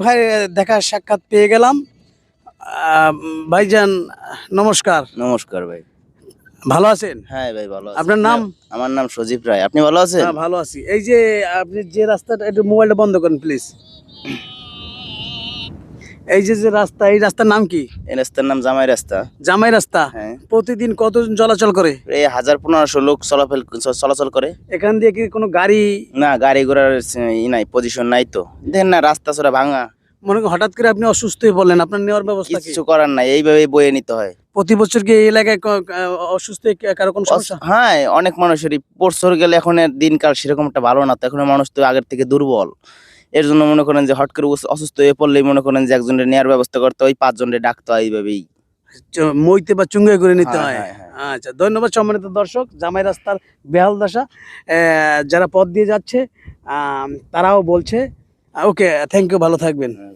ভাই দেখা সাক্ষাৎ পেয়ে গেলাম। ভাইজান নমস্কার। নমস্কার ভাই। ভালো আছেন? হ্যাঁ ভাই ভালো। আপনার নাম? আমার নাম সজীব রায়। আপনি ভালো আছেন? হ্যাঁ ভালো আছি। এই যে আপনি যে রাস্তাটা একটু মোবাইলটা বন্ধ করেন প্লিজ এই যে যে রাস্তা এই রাস্তার নাম কি? এই রাস্তার নাম জামাই রাস্তা। জামাই রাস্তা। হ্যাঁ। প্রতিদিন কতজন চলাচল করে? এই হাজার পনেরোশো লোক চলাফের চলাচল করে। এখান দিয়ে কি কোনো গাড়ি? না গাড়ি ঘোড়ার ই নাই পজিশন নাই তো। দেখেন না রাস্তা ছাড়া ভাঙা। মনে হঠাৎ করে আপনি অসুস্থ হয়ে বললেন আপনার নেওয়ার ব্যবস্থা কিছু করার নাই এইভাবে বয়ে নিতে হয়। প্রতি বছর কি এই এলাকায় অসুস্থ কারও কোনো সমস্যা? হ্যাঁ অনেক মানুষেরই। বছর গেলে এখন দিনকাল সেরকম একটা ভালো না তো এখন মানুষ তো আগের থেকে দুর্বল। এর জন্য মনে করেন যে হট করে অসুস্থ হয়ে পড়লেই মনে করেন যে একজনের নেওয়ার ব্যবস্থা করতে হয় পাঁচজনের ডাকতে হয় এইভাবেই। মইতে বা চুঙ্গে করে নিতে হ্যাঁ, হয়। হ্যাঁ, আচ্ছা ধন্যবাদ সম্মানিত দর্শক জামাই রাস্তার বেহাল দশা। যারা পথ দিয়ে যাচ্ছে তারাও বলছে। ওকে থ্যাংক ইউ ভালো থাকবেন। হ্যাঁ।